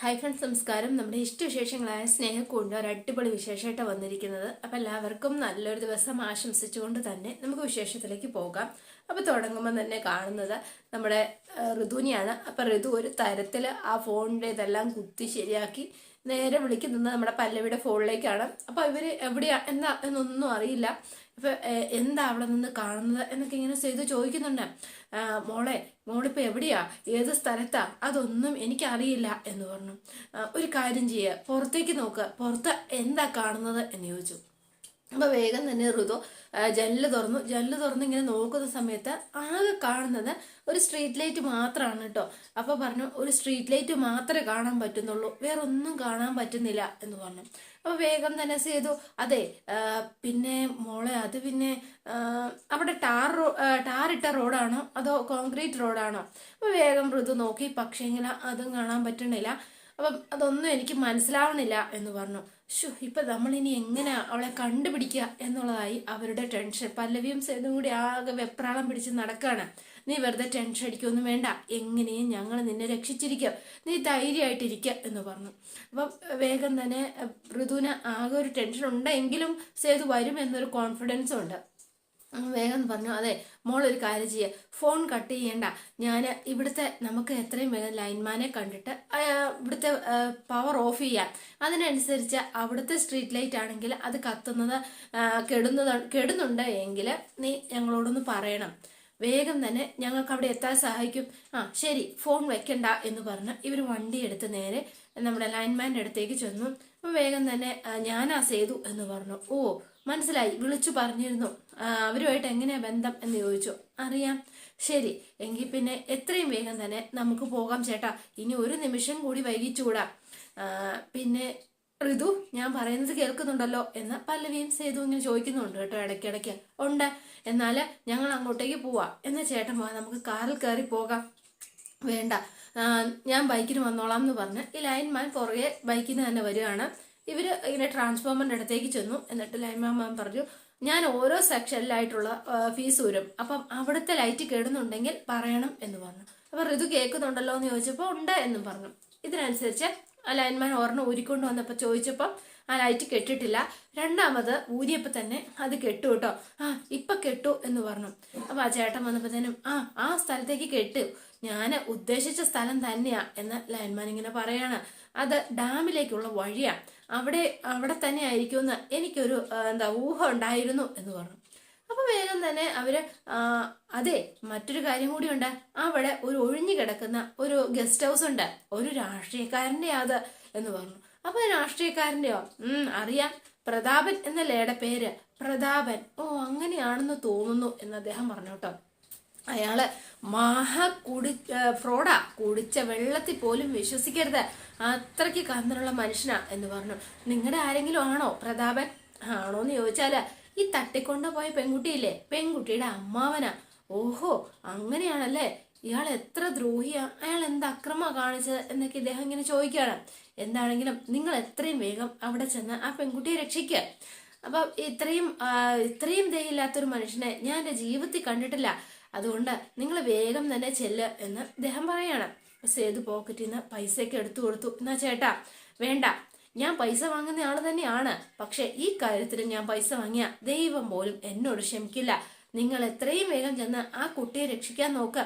Hi friends നമസ്കാരം. നമ്മുടെ ഇഷ്ടവിശേഷങ്ങളായ സ്നേഹക്കൊണ്ട് ഒരു അടിപൊളി വിശേഷമായിട്ടാണ് വന്നിരിക്കുന്നത്. അപ്പോൾ എല്ലാവർക്കും നല്ലൊരു ദിവസം ആശംസിച്ചുകൊണ്ട് തന്നെ നമുക്ക് വിശേഷത്തിലേക്ക് പോകാം. അപ്പോൾ തുടങ്ങുമ്പോൾ തന്നെ കാണുന്നത് നമ്മുടെ ഋതുവിനെയാണ്. അപ്പം ഋതു ഒരു തരത്തിൽ ആ ഫോണിന്റെ ഇതെല്ലാം കുത്തി ശരിയാക്കി നേരെ വിളിക്കുന്നത് നമ്മുടെ പല്ലവിയുടെ ഫോണിലേക്കാണ്. അപ്പോൾ ഇവർ എവിടെയാ എന്താ എന്നൊന്നും അറിയില്ല. ഏഹ്, എന്താ അവിടെ നിന്ന് കാണുന്നത് എന്നൊക്കെ ഇങ്ങനെ ചെയ്ത് ചോദിക്കുന്നുണ്ട്. മോളെ മോളിപ്പോ എവിടെയാ? ഏത് സ്ഥലത്താ? അതൊന്നും എനിക്കറിയില്ല എന്ന് പറഞ്ഞു. ഒരു കാര്യം ചെയ്യുക പുറത്തേക്ക് നോക്കുക പുറത്ത് എന്താ കാണുന്നത് എന്ന് ചോദിച്ചു. അപ്പൊ വേഗം തന്നെ ഋതു ജനൽ തുറന്നു. ജനൽ തുറന്ന് ഇങ്ങനെ നോക്കുന്ന സമയത്ത് ആകെ കാണുന്നത് ഒരു സ്ട്രീറ്റ് ലൈറ്റ് മാത്രമാണ് കേട്ടോ അപ്പൊ പറഞ്ഞു ഒരു സ്ട്രീറ്റ് ലൈറ്റ് മാത്രമേ കാണാൻ പറ്റുന്നുള്ളൂ. വേറെ ഒന്നും കാണാൻ പറ്റുന്നില്ല എന്ന് പറഞ്ഞു. അപ്പൊ വേഗം തന്നെ ചെയ്തു. അതെ പിന്നെ മോളെ അത് പിന്നെ അവിടെ ടാർ റോ ഇട്ട റോഡാണോ? അതോ കോൺക്രീറ്റ് റോഡാണോ? അപ്പൊ വേഗം ഋതു നോക്കി. പക്ഷേങ്കിൽ അതും കാണാൻ പറ്റുന്നില്ല അപ്പം അതൊന്നും എനിക്ക് മനസ്സിലാവണില്ല എന്ന് പറഞ്ഞു. ഷു ഇപ്പൊ നമ്മൾ ഇനി എങ്ങനെ അവളെ കണ്ടുപിടിക്കുക എന്നുള്ളതായി അവരുടെ ടെൻഷൻ പല്ലവിയും സേതും കൂടി ആകെ വെപ്രാളം പിടിച്ച് നടക്കാണ്. നീ വെറുതെ ടെൻഷൻ അടിക്കൊന്നും വേണ്ട. എങ്ങനെയും ഞങ്ങൾ നിന്നെ രക്ഷിച്ചിരിക്കുക നീ ധൈര്യമായിട്ടിരിക്കുക എന്ന് പറഞ്ഞു. അപ്പം വേഗം തന്നെ ഋതുവിന് ആകെ ഒരു ടെൻഷൻ ഉണ്ടെങ്കിലും സേതു വരും എന്നൊരു കോൺഫിഡൻസും ഉണ്ട്. വേഗം പറഞ്ഞു അതെ മോൾ ഒരു കാര്യം ചെയ്യുക ഫോൺ കട്ട് ചെയ്യണ്ട. ഞാൻ ഇവിടുത്തെ നമുക്ക് എത്രയും വേഗം ലൈൻമാനെ കണ്ടിട്ട് ഇവിടുത്തെ പവർ ഓഫ് ചെയ്യാം. അതിനനുസരിച്ച് അവിടുത്തെ സ്ട്രീറ്റ് ലൈറ്റ് ആണെങ്കിൽ അത് കത്തുന്നത് കെടുന്നത് കെടുന്നുണ്ട് എങ്കിൽ നീ ഞങ്ങളോടൊന്ന് പറയണം. വേഗം തന്നെ ഞങ്ങൾക്ക് അവിടെ എത്താൻ സഹായിക്കും. ആ ശരി ഫോൺ വെക്കണ്ട എന്ന് പറഞ്ഞ് ഇവർ വണ്ടി എടുത്ത് നേരെ നമ്മുടെ ലൈൻമാന്റെ അടുത്തേക്ക് ചെന്നു. വേഗം തന്നെ ഞാനാ സേതു എന്ന് പറഞ്ഞു. ഓ മനസ്സിലായി വിളിച്ചു പറഞ്ഞിരുന്നു. അവരുമായിട്ട് എങ്ങനെയാ ബന്ധം എന്ന് ചോദിച്ചു. അറിയാം. ശരി എങ്കിൽ പിന്നെ എത്രയും വേഗം തന്നെ നമുക്ക് പോകാം ചേട്ടാ. ഇനി ഒരു നിമിഷം കൂടി വൈകിച്ചുകൂടാ. പിന്നെ ഋതു ഞാൻ പറയുന്നത് കേൾക്കുന്നുണ്ടല്ലോ എന്ന് പല്ലവിയും സേതു ഇങ്ങനെ ചോദിക്കുന്നുണ്ട് കേട്ടോ ഇടയ്ക്കിടയ്ക്ക്. ഉണ്ട്. എന്നാൽ ഞങ്ങൾ അങ്ങോട്ടേക്ക് പോവാം. എന്നാ ചേട്ടൻ പോവാം നമുക്ക് കാറിൽ കയറി പോകാം. വേണ്ട. ഞാൻ ബൈക്കിന് വന്നോളാം എന്ന് പറഞ്ഞ് ഈ ലൈൻമാൻ പുറകെ ബൈക്കിന് തന്നെ വരികയാണ് ഇവർ ഇങ്ങനെ ട്രാൻസ്ഫോമറിന്റെ അടുത്തേക്ക് ചെന്നു. എന്നിട്ട് ലൈൻമാൻ പറഞ്ഞു ഞാൻ ഓരോ സെക്ഷനിലായിട്ടുള്ള ഫീസ് വരും അപ്പം അവിടുത്തെ ലൈറ്റ് കേടുന്നുണ്ടെങ്കിൽ പറയണം എന്ന് പറഞ്ഞു. അപ്പം ഋതു കേൾക്കുന്നുണ്ടല്ലോ എന്ന് ചോദിച്ചപ്പോൾ ഉണ്ട് എന്നും പറഞ്ഞു. ഇതിനനുസരിച്ച് ആ ലൈൻമാൻ ഓർണ ഊരിക്കൊണ്ട് വന്നപ്പോൾ ചോദിച്ചപ്പോൾ ആ ലൈറ്റ് കെട്ടിട്ടില്ല. രണ്ടാമത് ഊരിയപ്പോൾ തന്നെ അത് കെട്ടു കേട്ടോ. ആ ഇപ്പൊ കെട്ടു എന്ന് പറഞ്ഞു. അപ്പൊ ആ ചേട്ടൻ വന്നപ്പോഴത്തേനും ആ ആ സ്ഥലത്തേക്ക് കെട്ടു. ഞാൻ ഉദ്ദേശിച്ച സ്ഥലം തന്നെയാ എന്ന് ലൈൻമാൻ ഇങ്ങനെ പറയാണ്. അത് ഡാമിലേക്കുള്ള വഴിയാണ് അവിടെ അവിടെ തന്നെ ആയിരിക്കുമെന്ന് എനിക്കൊരു എന്താ ഊഹം ഉണ്ടായിരുന്നു എന്ന് പറഞ്ഞു. അപ്പൊ വേഗം തന്നെ അവർ അതെ മറ്റൊരു കാര്യം കൂടിയുണ്ട്. അവിടെ ഒരു ഒഴിഞ്ഞു കിടക്കുന്ന ഒരു ഗസ്റ്റ് ഹൗസ് ഉണ്ട്. ഒരു രാഷ്ട്രീയക്കാരന്റെ അത് എന്ന് പറഞ്ഞു. അപ്പൊ രാഷ്ട്രീയക്കാരന്റെയോ ഉം അറിയാം. പ്രതാപൻ എന്നല്ലേടെ പേര് പ്രതാപൻ. ഓ അങ്ങനെയാണെന്ന് തോന്നുന്നു എന്ന് അദ്ദേഹം പറഞ്ഞു കേട്ടോ. അയാൾ മഹാ കുടി ഫ്രോഡാ. കുടിച്ച വെള്ളത്തിൽ പോലും വിശ്വസിക്കരുത്. അത്രയ്ക്ക് കന്തനുള്ള മനുഷ്യനാ എന്ന് പറഞ്ഞു. നിങ്ങളുടെ ആരെങ്കിലും ആണോ പ്രതാപൻ? ആണോ എന്ന് ചോദിച്ചാൽ ഈ തട്ടിക്കൊണ്ടു പോയ പെൺകുട്ടിയില്ലേ? പെൺകുട്ടിയുടെ അമ്മാവനാ. ഓഹോ അങ്ങനെയാണല്ലേ? ഇയാൾ എത്ര ദ്രോഹിയാ. അയാൾ എന്ത് അക്രമ കാണിച്ചത് എന്നൊക്കെ ഇദ്ദേഹം ഇങ്ങനെ ചോദിക്കുകയാണ്. എന്താണെങ്കിലും നിങ്ങൾ എത്രയും വേഗം അവിടെ ചെന്ന് ആ പെൺകുട്ടിയെ രക്ഷിക്കുക അപ്പൊ ഇത്രയും ഇത്രയും ദയില്ലാത്തൊരു മനുഷ്യനെ ഞാൻ എന്റെ ജീവിതത്തിൽ കണ്ടിട്ടില്ല. അതുകൊണ്ട് നിങ്ങൾ വേഗം തന്നെ ചെല്ല് എന്ന് ഇദ്ദേഹം പറയാണ്. സേതു പോക്കറ്റിൽ നിന്ന് പൈസയൊക്കെ എടുത്തു കൊടുത്തു. എന്നാ ചേട്ടാ വേണ്ട. ഞാൻ പൈസ വാങ്ങുന്ന ആൾ തന്നെയാണ്. പക്ഷെ ഈ കാര്യത്തിൽ ഞാൻ പൈസ വാങ്ങിയ ദൈവം പോലും എന്നോട് ക്ഷമിക്കില്ല. നിങ്ങൾ എത്രയും വേഗം ചെന്ന് ആ കുട്ടിയെ രക്ഷിക്കാൻ നോക്ക്.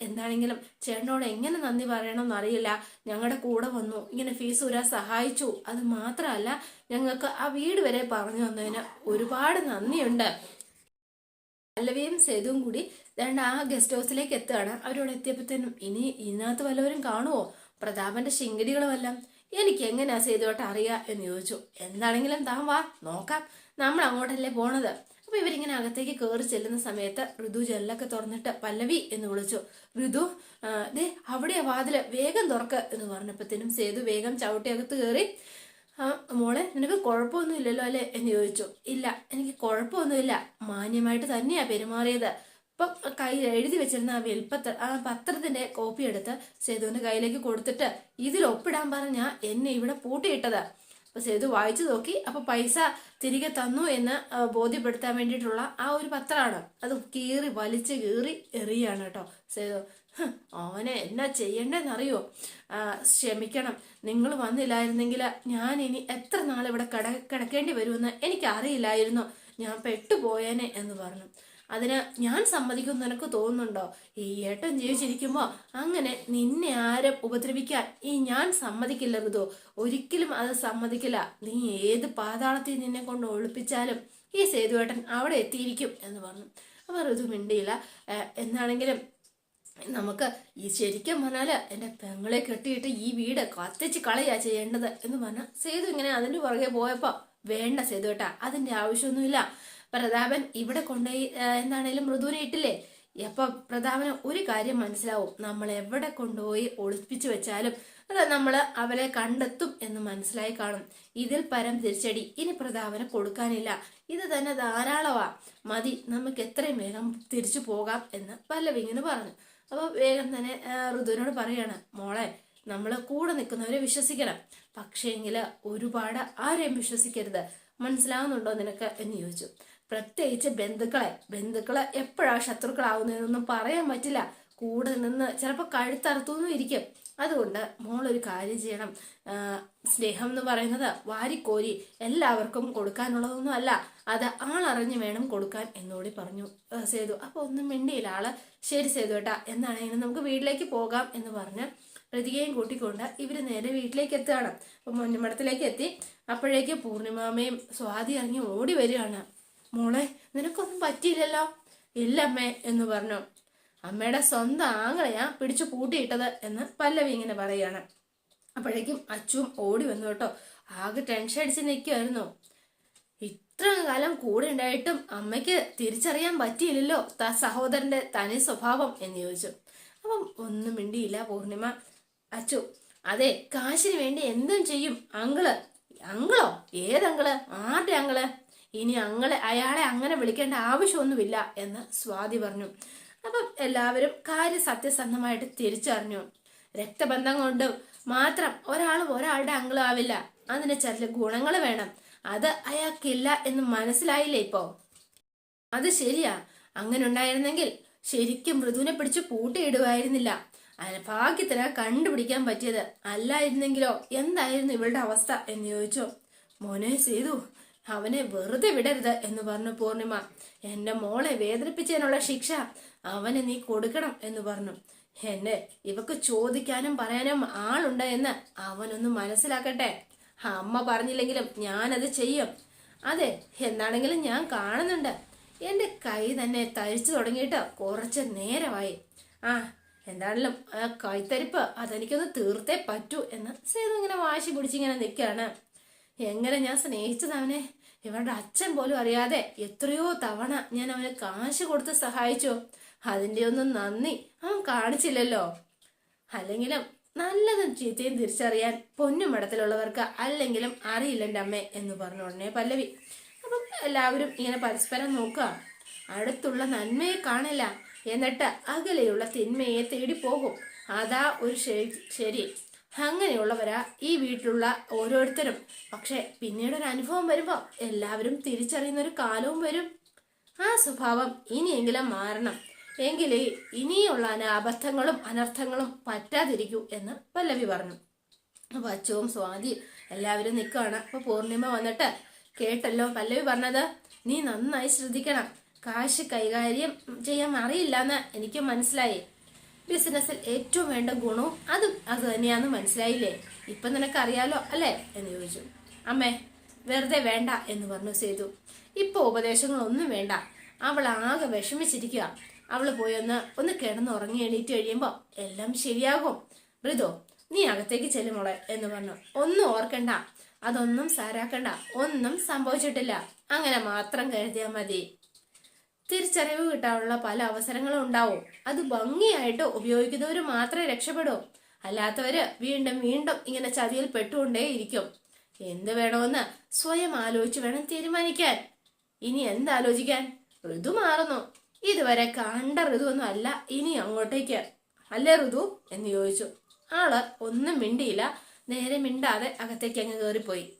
എന്താണെങ്കിലും ചേട്ടനോട് എങ്ങനെ നന്ദി പറയണമെന്ന് അറിയില്ല. ഞങ്ങളുടെ കൂടെ വന്നു. ഇങ്ങനെ ഫീസ് ഊരാൻ സഹായിച്ചു. അത് മാത്രമല്ല ഞങ്ങൾക്ക് ആ വീട് വരെ പറഞ്ഞു തന്നതിന് ഒരുപാട് നന്ദിയുണ്ട്. പല്ലവിയും സേതുവും കൂടി രണ്ട് ആ ഗസ്റ്റ് ഹൗസിലേക്ക് എത്തുകയാണ്. അവരോട് എത്തിയപ്പോഴത്തേനും ഇനി ഇതിനകത്ത് വല്ലവരും കാണുമോ പ്രതാപന്റെ ശിങ്കടികളുമെല്ലാം എനിക്ക് എങ്ങനെയാ സേതുവായിട്ട് അറിയാ എന്ന് ചോദിച്ചു. എന്താണെങ്കിലും താൻ വാ നോക്കാം. നമ്മൾ അങ്ങോട്ടല്ലേ പോണത്. അപ്പൊ ഇവരിങ്ങനെ അകത്തേക്ക് കയറി ചെല്ലുന്ന സമയത്ത് ഋതു ജനലൊക്കെ തുറന്നിട്ട് പല്ലവി എന്ന് വിളിച്ചു. ഋതു ദേ അവിടെയാ വാതിൽ. വേഗം തുറക്ക് എന്ന് പറഞ്ഞപ്പോഴത്തേനും സേതു വേഗം ചവിട്ടി അകത്ത് കയറി ആ മോളെ നിനക്ക് കുഴപ്പമൊന്നും ഇല്ലല്ലോ അല്ലേ? എന്ന് ചോദിച്ചു. ഇല്ല എനിക്ക് കുഴപ്പമൊന്നുമില്ല. മാന്യമായിട്ട് തന്നെയാ പെരുമാറിയത്. ഇപ്പം കയ്യിൽ എഴുതി വെച്ചിരുന്ന ആ വെൽപ്പത്ര ആ പത്രത്തിന്റെ കോപ്പി എടുത്ത് സേതുവിന്റെ കയ്യിലേക്ക് കൊടുത്തിട്ട് ഇതിൽ ഒപ്പിടാൻ പറഞ്ഞ എന്നെ ഇവിടെ പൂട്ടിയിട്ടത്. അപ്പൊ സേതു വായിച്ചു നോക്കി. അപ്പൊ പൈസ തിരികെ തന്നു എന്ന് ബോധ്യപ്പെടുത്താൻ വേണ്ടിയിട്ടുള്ള ആ ഒരു പത്രമാണ് അത് കീറി വലിച്ചു കീറി എറിയാണ് കേട്ടോ സേതു. ഓനെ എന്നാ ചെയ്യണ്ടെന്നറിയോ ക്ഷമിക്കണം. നിങ്ങൾ വന്നില്ലായിരുന്നെങ്കിൽ ഞാൻ ഇനി എത്ര നാൾ ഇവിടെ കിട കിടക്കേണ്ടി വരുമെന്ന് എനിക്കറിയില്ലായിരുന്നു. ഞാൻ പെട്ടുപോയേനെ എന്ന് പറഞ്ഞു. അതിന് ഞാൻ സമ്മതിക്കും നിനക്ക് തോന്നുന്നുണ്ടോ? ഈ ഏട്ടൻ ജീവിച്ചിരിക്കുമ്പോ അങ്ങനെ നിന്നെ ആരും ഉപദ്രവിക്കാൻ ഈ ഞാൻ സമ്മതിക്കില്ല ഒരിക്കലും അത് സമ്മതിക്കില്ല. നീ ഏത് പാതാളത്തിൽ നിന്നെ കൊണ്ട് ഒളിപ്പിച്ചാലും ഈ സേതുവേട്ടൻ അവിടെ എത്തിയിരിക്കും എന്ന് പറഞ്ഞു. അവർ ഋതു മിണ്ടിയില്ല. എന്നാണെങ്കിലും നമുക്ക് ഈ ശരിക്കും പറഞ്ഞാൽ എന്റെ പെങ്ങളെ കെട്ടിയിട്ട് ഈ വീട് കത്തിച്ച് കളയാ ചെയ്യേണ്ടത് എന്ന് പറഞ്ഞ സേതു ഇങ്ങനെ അതിന്റെ പുറകെ പോയപ്പോ വേണ്ട സേതു കേട്ടാ അതിന്റെ ആവശ്യമൊന്നുമില്ല. പ്രതാപൻ ഇവിടെ കൊണ്ടുപോയി എന്താണേലും മൃദുവിനെ ഇട്ടില്ലേ അപ്പൊ പ്രതാപന് ഒരു കാര്യം മനസ്സിലാവും. നമ്മൾ എവിടെ കൊണ്ടുപോയി ഒളിപ്പിച്ചു വെച്ചാലും അത് നമ്മൾ അവരെ കണ്ടെത്തും എന്ന് മനസ്സിലായി കാണും. ഇതിൽ പരം തിരിച്ചടി. ഇനി പ്രതാപന് കൊടുക്കാനില്ല. ഇത് തന്നെ ധാരാളമാ മതി നമുക്ക് എത്രയും വേഗം തിരിച്ചു പോകാം എന്ന് പല്ലവി പറഞ്ഞു. അപ്പൊ വേഗം തന്നെ ഋതുവിനോട് പറയാണ് മോളെ നമ്മൾ കൂടെ നിൽക്കുന്നവരെ വിശ്വസിക്കണം. പക്ഷേങ്കിൽ ഒരുപാട് ആരെയും വിശ്വസിക്കരുത്. മനസ്സിലാവുന്നുണ്ടോ നിനക്ക്? എന്ന് ചോദിച്ചു. പ്രത്യേകിച്ച് ബന്ധുക്കളെ ബന്ധുക്കളെ എപ്പോഴാണ് ശത്രുക്കളാവുന്നതെന്നൊന്നും പറയാൻ പറ്റില്ല. കൂടെ നിന്ന് ചിലപ്പോൾ കഴുത്തറുത്തൊന്നും ഇരിക്കും. അതുകൊണ്ട് മോളൊരു കാര്യം ചെയ്യണം. സ്നേഹം എന്ന് പറയുന്നത് വാരിക്കോരി എല്ലാവർക്കും കൊടുക്കാനുള്ളതൊന്നും അല്ല. അത് ആളറിഞ്ഞ് വേണം കൊടുക്കാൻ എന്നോടി പറഞ്ഞു സേതു. അപ്പൊ ഒന്നും മിണ്ടിയില്ല ആൾ. ശരി സേതു ഏട്ടാ എന്നാണെങ്കിലും നമുക്ക് വീട്ടിലേക്ക് പോകാം എന്ന് പറഞ്ഞ് പ്രതികയും കൂട്ടിക്കൊണ്ട് ഇവർ നേരെ വീട്ടിലേക്ക് എത്തുകയാണ്. അപ്പൊ മുന്നമടത്തിലേക്ക് എത്തി. അപ്പോഴേക്ക് പൂർണിമാമയും സ്വാതി ഇറങ്ങി ഓടി വരികയാണ്. മോളെ നിനക്കൊന്നും പറ്റിയില്ലല്ലോ? ഇല്ലമ്മേ എന്ന് പറഞ്ഞു. അമ്മയുടെ സ്വന്തം ആങ്ങളെയാ പിടിച്ചു പൂട്ടിയിട്ടത് എന്ന് പല്ലവി ഇങ്ങനെ പറയാണ് അപ്പോഴേക്കും അച്ചുവും ഓടി വന്നു കേട്ടോ. ആകെ ടെൻഷൻ അടിച്ച് നിൽക്കുമായിരുന്നു ഇത്ര കാലം കൂടെ ഉണ്ടായിട്ടും അമ്മയ്ക്ക് തിരിച്ചറിയാൻ പറ്റിയില്ലല്ലോ ത സഹോദരന്റെ തനി സ്വഭാവം എന്ന് ചോദിച്ചു. അപ്പം ഒന്നും മിണ്ടിയില്ല പൂർണിമ. അച്ചു അതെ കാശിന് വേണ്ടി എന്തും ചെയ്യും അങ്കിൾ. അങ്കിളോ? ഏതങ്കിൾ? ആരുടെ അങ്കിൾ? ഇനി അങ്ങളെ അയാളെ അങ്ങനെ വിളിക്കേണ്ട ആവശ്യമൊന്നുമില്ല എന്ന് സ്വാതി പറഞ്ഞു. അപ്പം എല്ലാവരും കാര്യ സത്യസന്ധമായിട്ട് തിരിച്ചറിഞ്ഞു. രക്തബന്ധം കൊണ്ട് മാത്രം ഒരാൾ ഒരാളുടെ അങ്കിളും ആവില്ല അതിന് ചില ഗുണങ്ങൾ വേണം. അത് അയാൾക്കില്ല എന്ന് മനസ്സിലായില്ലേ ഇപ്പോ? അത് ശരിയാ. അങ്ങനെ ഉണ്ടായിരുന്നെങ്കിൽ ശരിക്കും മൃദുവിനെ പിടിച്ച് പൂട്ടിയിടുമായിരുന്നില്ല ഭാഗ്യത്തിന് കണ്ടുപിടിക്കാൻ പറ്റിയത്. അല്ലായിരുന്നെങ്കിലോ? എന്തായിരുന്നു ഇവളുടെ അവസ്ഥ എന്ന് ചോദിച്ചു. മോനെ സേതു അവനെ വെറുതെ വിടരുത് എന്ന് പറഞ്ഞു പൂർണിമ. എന്റെ മോളെ വേദനിപ്പിച്ചതിനുള്ള ശിക്ഷ അവന് നീ കൊടുക്കണം എന്ന് പറഞ്ഞു. എന്നെ ഇവക്ക് ചോദിക്കാനും പറയാനും ആളുണ്ട് എന്ന് അവനൊന്ന് മനസ്സിലാക്കട്ടെ. അമ്മ പറഞ്ഞില്ലെങ്കിലും ഞാനത് ചെയ്യും. അതെ എന്നാണെങ്കിലും ഞാൻ കാണുന്നുണ്ട്. എന്റെ കൈ തന്നെ തരിച്ചു തുടങ്ങിയിട്ട് കുറച്ച് നേരമായി. ആ എന്താണെങ്കിലും ആ കൈത്തരിപ്പ് അതെനിക്കൊന്ന് തീർത്തേ പറ്റൂ എന്ന് സേതു ഇങ്ങനെ വാശി പിടിച്ചിങ്ങനെ നിൽക്കുകയാണ്. എങ്ങനെ ഞാൻ സ്നേഹിച്ചത് അവനെ? ഇവരുടെ അച്ഛൻ പോലും അറിയാതെ എത്രയോ തവണ ഞാൻ അവന് കാശ് കൊടുത്ത് സഹായിച്ചു. അതിന്റെ ഒന്നും നന്ദി അവൻ കാണിച്ചില്ലല്ലോ. അല്ലെങ്കിലും നല്ലതും ചീത്തയും തിരിച്ചറിയാൻ പൊന്നുമടത്തിലുള്ളവർക്ക് അല്ലെങ്കിലും അറിയില്ല എന്റെ അമ്മേ എന്ന് പറഞ്ഞു ഉടനെ പല്ലവി. അപ്പം എല്ലാവരും ഇങ്ങനെ പരസ്പരം നോക്കുക. അടുത്തുള്ള നന്മയെ കാണില്ല. എന്നിട്ട് അകലെയുള്ള തിന്മയെ തേടി പോകും. അതാ ഒരു ശരി ശരി അങ്ങനെയുള്ളവരാ ഈ വീട്ടിലുള്ള ഓരോരുത്തരും. പക്ഷെ പിന്നീട് ഒരു അനുഭവം വരുമ്പോൾ എല്ലാവരും തിരിച്ചറിയുന്ന ഒരു കാലവും വരും. ആ സ്വഭാവം ഇനിയെങ്കിലും മാറണം. എങ്കിലേ ഇനിയുള്ള അന- അബദ്ധങ്ങളും അനർത്ഥങ്ങളും പറ്റാതിരിക്കൂ എന്ന് പല്ലവി പറഞ്ഞു. അപ്പൊ അച്ഛവും സ്വാതി എല്ലാവരും നിൽക്കുകയാണ് അപ്പൊ പൂർണിമ വന്നിട്ട് കേട്ടല്ലോ പല്ലവി പറഞ്ഞത്. നീ നന്നായി ശ്രദ്ധിക്കണം. കാശ് കൈകാര്യം ചെയ്യാൻ അറിയില്ല എന്ന് എനിക്ക് മനസ്സിലായി. ബിസിനസ്സിൽ ഏറ്റവും വേണ്ട ഗുണവും അത് അത് തന്നെയാന്ന് മനസ്സിലായില്ലേ? ഇപ്പൊ നിനക്കറിയാലോ അല്ലേ? എന്ന് ചോദിച്ചു. അമ്മേ വെറുതെ വേണ്ട എന്ന് പറഞ്ഞു സേതു. ഇപ്പൊ ഉപദേശങ്ങളൊന്നും വേണ്ട. അവൾ ആകെ വിഷമിച്ചിരിക്കുക അവൾ പോയി ഒന്ന് ഒന്ന് കിടന്ന് ഉറങ്ങി എണീറ്റ് കഴിയുമ്പോ എല്ലാം ശരിയാകും. ഋതു നീ അകത്തേക്ക് ചെല്ലുമോളെ എന്ന് പറഞ്ഞു. ഒന്നും ഓർക്കണ്ട. അതൊന്നും സാരാക്കണ്ട. ഒന്നും സംഭവിച്ചിട്ടില്ല. അങ്ങനെ മാത്രം കരുതിയാൽ മതി. തിരിച്ചറിവ് കിട്ടാനുള്ള പല അവസരങ്ങളും ഉണ്ടാവും. അത് ഭംഗിയായിട്ട് ഉപയോഗിക്കുന്നവർ മാത്രമേ രക്ഷപ്പെടൂ. അല്ലാത്തവര് വീണ്ടും വീണ്ടും ഇങ്ങനെ ചതിയിൽ പെട്ടുകൊണ്ടേയിരിക്കും. എന്ത് വേണമെന്ന് സ്വയം ആലോചിച്ച് വേണം തീരുമാനിക്കാൻ. ഇനി എന്താലോചിക്കാൻ? ഋതു മാറുന്നു. ഇതുവരെ കണ്ട ഋതു ഒന്നും അല്ല ഇനി അങ്ങോട്ടേക്ക്. അല്ലേ ഋതു? എന്ന് ചോദിച്ചു. ആൾ ഒന്നും മിണ്ടിയില്ല. നേരെ മിണ്ടാതെ അകത്തേക്ക് അങ്ങ് കയറിപ്പോയി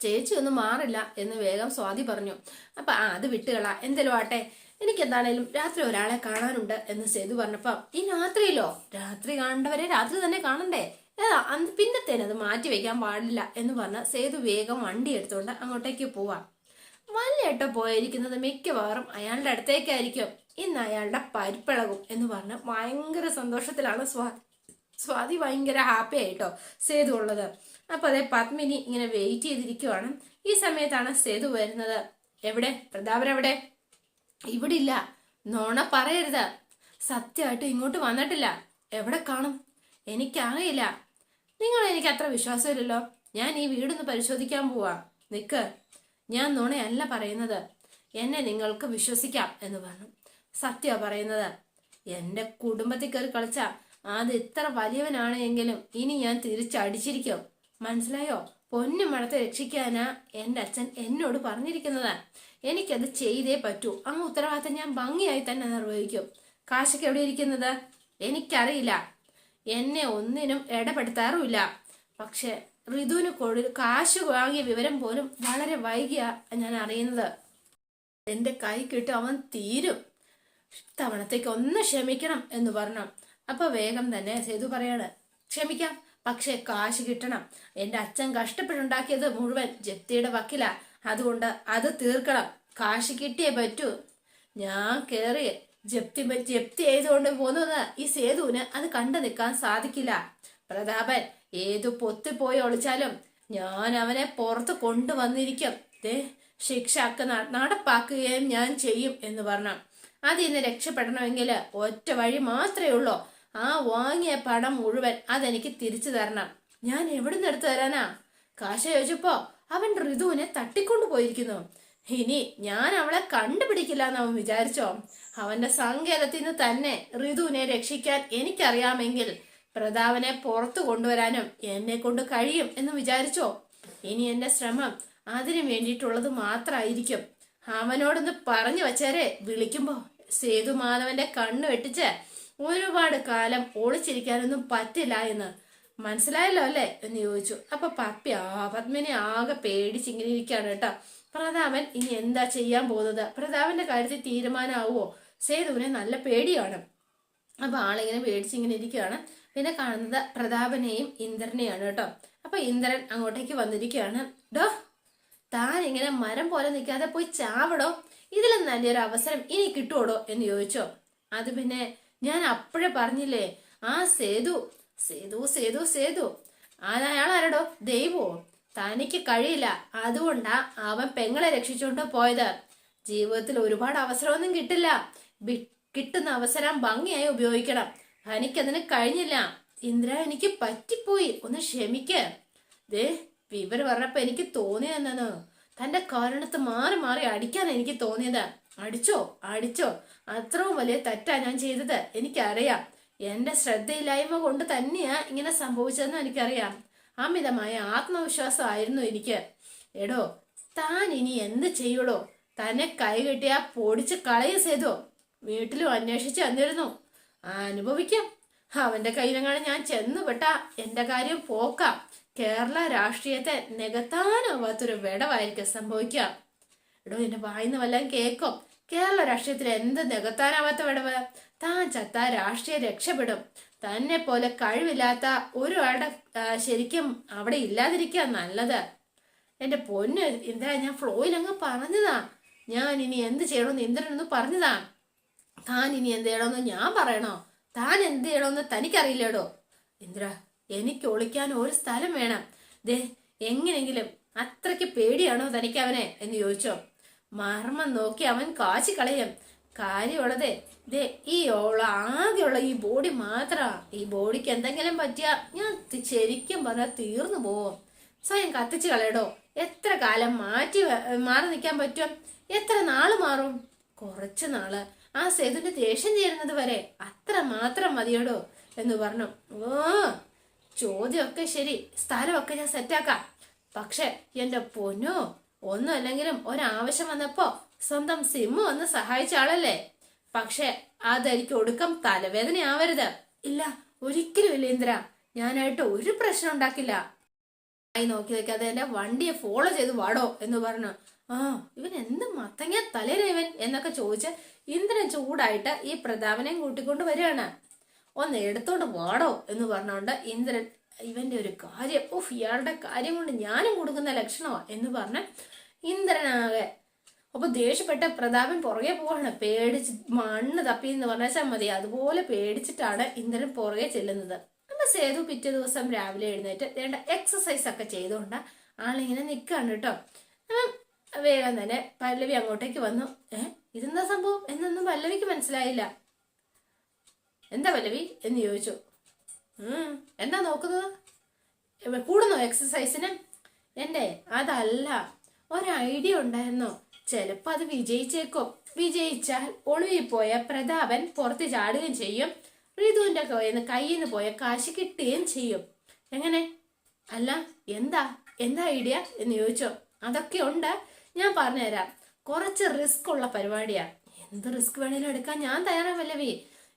ചേച്ചി ഒന്നും മാറില്ല എന്ന് വേഗം സ്വാതി പറഞ്ഞു. അപ്പൊ ആ അത് വിട്ടുകള എന്തേലും ആട്ടെ എനിക്ക് എന്താണേലും രാത്രി ഒരാളെ കാണാനുണ്ട് എന്ന് സേതു പറഞ്ഞപ്പം ഈ രാത്രിയിലോ? രാത്രി കാണേണ്ടവരെ രാത്രി തന്നെ കാണണ്ടേ? ഏതാ അന്ന് പിന്നത്തേനെ അത് മാറ്റി വെക്കാൻ പാടില്ല എന്ന് പറഞ്ഞ സേതു വേഗം വണ്ടി എടുത്തുകൊണ്ട് അങ്ങോട്ടേക്ക് പോവാം. വല്ലേട്ട പോയിരിക്കുന്നത് മിക്കവാറും അയാളുടെ അടുത്തേക്കായിരിക്കും. ഇന്ന് അയാളുടെ പരിപ്പിളകും എന്ന് പറഞ്ഞ് ഭയങ്കര സന്തോഷത്തിലാണ് സ്വാ സ്വാതി ഭയങ്കര ഹാപ്പി ആയിട്ടോ സേതു ഉള്ളത്. അപ്പൊ അതെ പത്മിനി ഇങ്ങനെ വെയിറ്റ് ചെയ്തിരിക്കുവാണ്. ഈ സമയത്താണ് സേതു വരുന്നത്. എവിടെ? പ്രതാപൻ എവിടെ? ഇവിടെ ഇല്ല നോണ പറയരുത്. സത്യമായിട്ട് ഇങ്ങോട്ട് വന്നിട്ടില്ല. എവിടെ കാണും? എനിക്കറിയില്ല നിങ്ങൾ എനിക്ക് അത്ര വിശ്വാസമില്ലല്ലോ. ഞാൻ ഈ വീടൊന്ന് പരിശോധിക്കാൻ പോവാ. നിക്ക്. ഞാൻ നുണയല്ല പറയുന്നത്. എന്നെ നിങ്ങൾക്ക് വിശ്വസിക്കാം എന്ന് പറഞ്ഞു. സത്യ പറയുന്നത്. എന്റെ കുടുംബത്തിൽ കയറി കളിച്ച അത് ഇത്ര വലിയവനാണ് എങ്കിലും ഇനി ഞാൻ തിരിച്ചടിച്ചിരിക്കും. മനസ്സിലായോ? പൊന്നു മണത്തെ രക്ഷിക്കാനാ എന്റെ അച്ഛൻ എന്നോട് പറഞ്ഞിരിക്കുന്നത്. എനിക്കത് ചെയ്തേ പറ്റൂ. അങ്ങ് ഉത്തരവാദിത്തം ഞാൻ ഭംഗിയായി തന്നെ നിർവഹിക്കും. കാശൊക്കെ എവിടെ ഇരിക്കുന്നത്? എനിക്കറിയില്ല. എന്നെ ഒന്നിനും ഇടപെടുത്താറുമില്ല. പക്ഷെ ഋതുവിന് കൊടു കാശ് വാങ്ങിയ വിവരം പോലും വളരെ വൈകിയ ഞാൻ അറിയുന്നത്. എന്റെ കൈ കിട്ടും അവൻ തീരും. തവണത്തേക്ക് ഒന്ന് ക്ഷമിക്കണം എന്ന് പറഞ്ഞു. അപ്പൊ വേഗം തന്നെ സേതു പറയാണ് ക്ഷമിക്കാം പക്ഷെ കാശ് കിട്ടണം. എന്റെ അച്ഛൻ കഷ്ടപ്പെട്ടുണ്ടാക്കിയത് മുഴുവൻ ജപ്തിയുടെ വക്കില. അതുകൊണ്ട് അത് തീർക്കണം. കാശ് കിട്ടിയേ പറ്റൂ. ഞാൻ കേറി ജപ്തി ജപ്തി ചെയ്തുകൊണ്ട് പോകുന്നത് ഈ സേതുവിന് അത് കണ്ടു നിൽക്കാൻ സാധിക്കില്ല. പ്രതാപൻ ഏതു പൊത്തിപ്പോയി ഒളിച്ചാലും ഞാൻ അവനെ പുറത്ത് കൊണ്ടുവന്നിരിക്കും. ദേ ശിക്ഷ നടപ്പാക്കുകയും ഞാൻ ചെയ്യും എന്ന് പറഞ്ഞു. അതിൽ രക്ഷപ്പെടണമെങ്കിൽ ഒറ്റ വഴി മാത്രമേ ഉള്ളൂ. ആ വാങ്ങിയ പണം മുഴുവൻ അതെനിക്ക് തിരിച്ചു തരണം. ഞാൻ എവിടുന്ന് എടുത്തു തരാനാ? കാശ ചോദിച്ചപ്പോ അവൻ ഋതുവിനെ തട്ടിക്കൊണ്ടു പോയിരിക്കുന്നു. ഇനി ഞാൻ അവളെ കണ്ടുപിടിക്കില്ല എന്ന് അവൻ വിചാരിച്ചോ? അവന്റെ സങ്കേതത്തിൽ നിന്ന് തന്നെ ഋതുവിനെ രക്ഷിക്കാൻ എനിക്കറിയാമെങ്കിൽ പ്രതാപനെ പുറത്തു കൊണ്ടുവരാനും എന്നെ കൊണ്ട് കഴിയും എന്ന് വിചാരിച്ചോ? ഇനി എന്റെ ശ്രമം അതിനു വേണ്ടിയിട്ടുള്ളത് മാത്രമായിരിക്കും അവനോടൊന്ന് പറഞ്ഞു വച്ചേരെ വിളിക്കുമ്പോ സേതുമാധവന്റെ കണ്ണ് വെട്ടിച്ച് ഒരുപാട് കാലം ഒളിച്ചിരിക്കാനൊന്നും പറ്റില്ല എന്ന് മനസ്സിലായല്ലോ അല്ലേ എന്ന് ചോദിച്ചു. അപ്പൊ പപ്പി ആ പത്മിനെ ആകെ പേടിച്ചിങ്ങനെ ഇരിക്കാണ് കേട്ടോ. പ്രതാപൻ ഇനി എന്താ ചെയ്യാൻ പോകുന്നത്? പ്രതാപന്റെ കാര്യത്തിൽ തീരുമാനമാവോ സേതുവിനെ നല്ല പേടിയാണ്. അപ്പൊ ആളിങ്ങനെ പേടിച്ചിങ്ങനെ ഇരിക്കുകയാണ്. പിന്നെ കാണുന്നത് പ്രതാപനെയും ഇന്ദ്രനെയാണ് കേട്ടോ. അപ്പൊ ഇന്ദ്രൻ അങ്ങോട്ടേക്ക് വന്നിരിക്കുകയാണ്. ഡോ താൻ ഇങ്ങനെ മരം പോലെ നിൽക്കാതെ പോയി ചാവടോ? ഇതിലും നല്ലൊരു അവസരം ഇനി കിട്ടുവോടോ എന്ന് ചോദിച്ചോ. അത് പിന്നെ ഞാൻ അപ്പോഴേ പറഞ്ഞില്ലേ ആ സേതു സേതു സേതു സേതു അയാൾ ആരടോ ദൈവോ തനിക്ക് കഴിയില്ല. അതുകൊണ്ടാ അവൻ പെങ്ങളെ രക്ഷിച്ചുകൊണ്ട് പോയത്. ജീവിതത്തിൽ ഒരുപാട് അവസരമൊന്നും കിട്ടില്ല. കിട്ടുന്ന അവസരം ഭംഗിയായി ഉപയോഗിക്കണം. എനിക്കതിന് കഴിഞ്ഞില്ല. ഇന്ദ്ര എനിക്ക് പറ്റിപ്പോയി. ഒന്ന് ക്ഷമിക്ക്. ദേ വിവരം പറഞ്ഞപ്പോ എനിക്ക് തോന്നിയതെന്നു തന്റെ കാരണത്ത് മാറി മാറി അടിക്കാൻ എനിക്ക് തോന്നിയത്. അടിച്ചോ അടിച്ചോ. അത്രയും വലിയ തെറ്റാ ഞാൻ ചെയ്തത്. എനിക്കറിയാം. എന്റെ ശ്രദ്ധയില്ലായ്മ കൊണ്ട് തന്നെയാ ഇങ്ങനെ സംഭവിച്ചതെന്ന് എനിക്കറിയാം. അമിതമായ ആത്മവിശ്വാസമായിരുന്നു എനിക്ക്. എടോ താൻ ഇനി എന്ത് ചെയ്യൂടോ തന്നെ കൈകെട്ടിയാ പൊടിച്ച് കളയ ചെയ്തോ. വീട്ടിലും അന്വേഷിച്ച് വന്നിരുന്നു. അനുഭവിക്കാം. അവന്റെ കയ്യിലെങ്ങാണ് ഞാൻ ചെന്നുപെട്ട എന്റെ കാര്യം പോക്കാം. കേരള രാഷ്ട്രീയത്തെ നികത്താനാവാത്തൊരു വിടവായിരിക്കും സംഭവിക്കുക എടോ എന്റെ വായിന്ന് വല്ലതും കേൾക്കും കേരള രാഷ്ട്രീയത്തിൽ എന്ത് നികത്താനാവാത്ത വിടവ്? താൻ ചത്ത രാഷ്ട്രീയം രക്ഷപ്പെടും. തന്നെ പോലെ കഴിവില്ലാത്ത ഒരാളുടെ ശരിക്കും അവിടെ ഇല്ലാതിരിക്കുക നല്ലത്. എന്റെ പൊന്ന് ഇന്ദ്ര ഞാൻ ഫ്ലോയിൽ അങ്ങ് പറഞ്ഞതാ. ഞാൻ ഇനി എന്ത് ചെയ്യണമെന്ന് ഇന്ദ്രനൊന്ന് പറഞ്ഞതാ. താൻ ഇനി എന്ത് ചെയ്യണമെന്ന് ഞാൻ പറയണോ? താൻ എന്ത് ചെയ്യണമെന്ന് തനിക്കറിയില്ലേടോ? ഇന്ദ്ര എനിക്ക് ഒളിക്കാൻ ഒരു സ്ഥലം വേണം. ദേ എങ്ങനെങ്കിലും അത്രയ്ക്ക് പേടിയാണോ തനിക്ക് അവനെ? എന്ന് ചോദിച്ചോ. മർമ്മം നോക്കി അവൻ കാശി കളയും. കാര്യമുള്ളത് ദേ ഈ ഓള ആകെയുള്ള ഈ ബോഡി മാത്ര. ഈ ബോഡിക്ക് എന്തെങ്കിലും പറ്റിയ ഞാൻ ശരിക്കും പറഞ്ഞാൽ തീർന്നു പോവും. സ്വയം കത്തിച്ച് കളയടോ. എത്ര കാലം മാറ്റി മാറി നിൽക്കാൻ പറ്റും? എത്ര നാൾ മാറും? കുറച്ച് നാൾ. ആ സേതുവിന്റെ ദേഷ്യം ചേരുന്നത് വരെ അത്ര മാത്രം മതിയടോ എന്ന് പറഞ്ഞു. ഓ ചോദ്യമൊക്കെ ശരി. സ്ഥലമൊക്കെ ഞാൻ സെറ്റാക്കാം പക്ഷെ എന്റെ പൊന്നോ ഒന്നും അല്ലെങ്കിലും ഒരാവശ്യം വന്നപ്പോ സ്വന്തം സിമ്മ ഒന്ന് സഹായിച്ച ആളല്ലേ? പക്ഷെ അതെനിക്ക് ഒടുക്കം തലവേദന ആവരുത് ഇല്ല ഒരിക്കലും ഇല്ല ഇന്ദ്ര. ഞാനായിട്ട് ഒരു പ്രശ്നം ഉണ്ടാക്കില്ല. ആയി നോക്കി നിൽക്കാതെ എന്റെ വണ്ടിയെ ഫോളോ ചെയ്ത് വാടോ എന്ന് പറഞ്ഞു. ആ ഇവൻ എന്ത് മത്തങ്ങ ഇവൻ എന്നൊക്കെ ചോദിച്ച് ഇന്ദ്രൻ ചൂടായിട്ട് ഈ പ്രതാപനെയും കൂട്ടിക്കൊണ്ട് വരികയാണ്. ഒന്ന് എടുത്തോണ്ട് വാടോ എന്ന് പറഞ്ഞുകൊണ്ട് ഇന്ദ്രൻ ഇവന്റെ ഒരു കാര്യം ഓഫ് ഇയാളുടെ കാര്യം കൊണ്ട് ഞാനും കൊടുക്കുന്ന ലക്ഷണമാ എന്ന് പറഞ്ഞ ഇന്ദ്രനാകെ അപ്പൊ ദേഷ്യപ്പെട്ട പ്രതാപൻ പുറകെ പോവാണ്. പേടിച്ച് മണ്ണ് തപ്പി എന്ന് പറഞ്ഞാൽ മതി. അതുപോലെ പേടിച്ചിട്ടാണ് ഇന്ദ്രൻ പുറകെ ചെല്ലുന്നത്. അപ്പൊ സേതു പിറ്റേ ദിവസം രാവിലെ എഴുന്നേറ്റ് വേണ്ട എക്സസൈസ് ഒക്കെ ചെയ്തുകൊണ്ട് ആളിങ്ങനെ നിൽക്കാണ് കേട്ടോ വേഗം തന്നെ പല്ലവി അങ്ങോട്ടേക്ക് വന്നു. ഏ ഇതെന്താ സംഭവം? എന്നൊന്നും പല്ലവിക്ക് മനസ്സിലായില്ല. എന്താ പല്ലവി? എന്ന് ചോദിച്ചു. എന്താ നോക്കുന്നത്? കൂടുന്നോ എക്സസൈസിന് എന്റെ അതല്ല. ഒരൈഡിയ ഉണ്ടായിരുന്നോ? ചിലപ്പോ അത് വിജയിച്ചേക്കും. വിജയിച്ചാൽ ഒളിവിൽ പോയ പ്രതാപൻ പുറത്ത് ചാടുകയും ചെയ്യും. റിതുവിന്റെ കയ്യിൽ നിന്ന് പോയ കാശ് കിട്ടുകയും ചെയ്യും. എങ്ങനെ? അല്ല എന്താ? എന്താ ഐഡിയ എന്ന് ചോദിച്ചോ? അതൊക്കെ ഉണ്ട്. ഞാൻ പറഞ്ഞുതരാം. കുറച്ച് റിസ്ക് ഉള്ള പരിപാടിയാ. എന്ത് റിസ്ക് വേണേലും എടുക്കാൻ ഞാൻ തയ്യാറാവല്ലവേ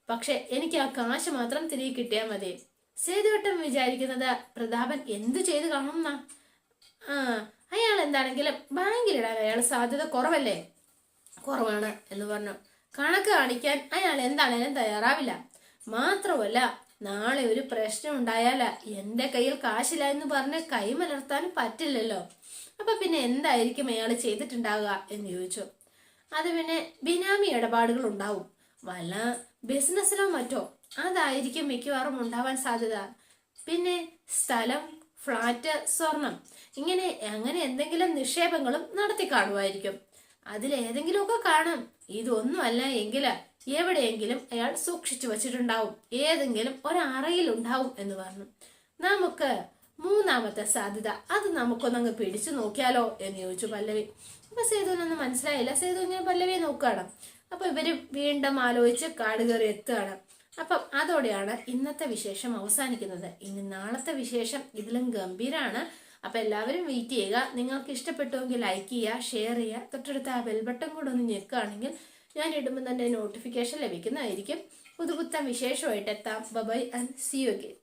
പക്ഷെ എനിക്ക് ആ കാശ് മാത്രം തിരികെ കിട്ടിയാൽ മതി. സേതുവട്ടം വിചാരിക്കുന്നത് പ്രതാപൻ എന്തു ചെയ്ത് കാണുമെന്നാ? ആ അയാൾ എന്താണെങ്കിലും ബാങ്കിലിടാൻ അയാൾ സാധ്യത കുറവല്ലേ? കുറവാണ് എന്ന് പറഞ്ഞു. കണക്ക് കാണിക്കാൻ അയാൾ എന്താണേലും തയ്യാറാവില്ല. മാത്രമല്ല നാളെ ഒരു പ്രശ്നം ഉണ്ടായാല എന്റെ കയ്യിൽ കാശില്ല എന്ന് പറഞ്ഞ് കൈമലർത്താൻ പറ്റില്ലല്ലോ. അപ്പൊ പിന്നെ എന്തായിരിക്കും അയാൾ ചെയ്തിട്ടുണ്ടാവുക എന്ന് ചോദിച്ചു. അത് പിന്നെ ബിനാമി ഇടപാടുകൾ ഉണ്ടാവും. വല്ല ബിസിനസ്സിലോ മറ്റോ? അതായിരിക്കും മിക്കവാറും ഉണ്ടാവാൻ സാധ്യത. പിന്നെ സ്ഥലം ഫ്ലാറ്റ് സ്വർണം. ഇങ്ങനെ അങ്ങനെ എന്തെങ്കിലും നിക്ഷേപങ്ങളും നടത്തി കാണുമായിരിക്കും അതിലേതെങ്കിലുമൊക്കെ കാണും. ഇതൊന്നുമല്ല എങ്കിൽ എവിടെയെങ്കിലും അയാൾ സൂക്ഷിച്ചു വച്ചിട്ടുണ്ടാവും. ഏതെങ്കിലും ഒരറയിൽ ഉണ്ടാവും എന്ന് പറഞ്ഞു. നമുക്ക് മൂന്നാമത്തെ സാധ്യത. അത് നമുക്കൊന്നങ്ങ് പിടിച്ചു നോക്കിയാലോ എന്ന് ചോദിച്ചു പല്ലവി. അപ്പൊ സേതുവിനൊന്നും മനസ്സിലായില്ല. സേതു ഇങ്ങനെ പല്ലവിയെ നോക്കുകയാണ്. അപ്പൊ ഇവർ വീണ്ടും ആലോചിച്ച് കാട് കയറി എത്തുകയാണ്. അപ്പം അതോടെയാണ് ഇന്നത്തെ വിശേഷം അവസാനിക്കുന്നത്. ഇനി നാളത്തെ വിശേഷം ഇതിലും ഗംഭീരാണ്. അപ്പം എല്ലാവരും വെയിറ്റ് ചെയ്യുക. നിങ്ങൾക്ക് ഇഷ്ടപ്പെട്ടുവെങ്കിൽ ലൈക്ക് ചെയ്യുക ഷെയർ ചെയ്യുക. തൊട്ടടുത്ത ആ ബെൽ ബട്ടൺ കൂടെ ഒന്ന് ഞെക്കുകയാണെങ്കിൽ ഞാൻ ഇടുമ്പോൾ തന്നെ നോട്ടിഫിക്കേഷൻ ലഭിക്കുന്നതായിരിക്കും. പുതുപുത്തൻ വിശേഷമായിട്ട് എത്താം. Bye bye and see you again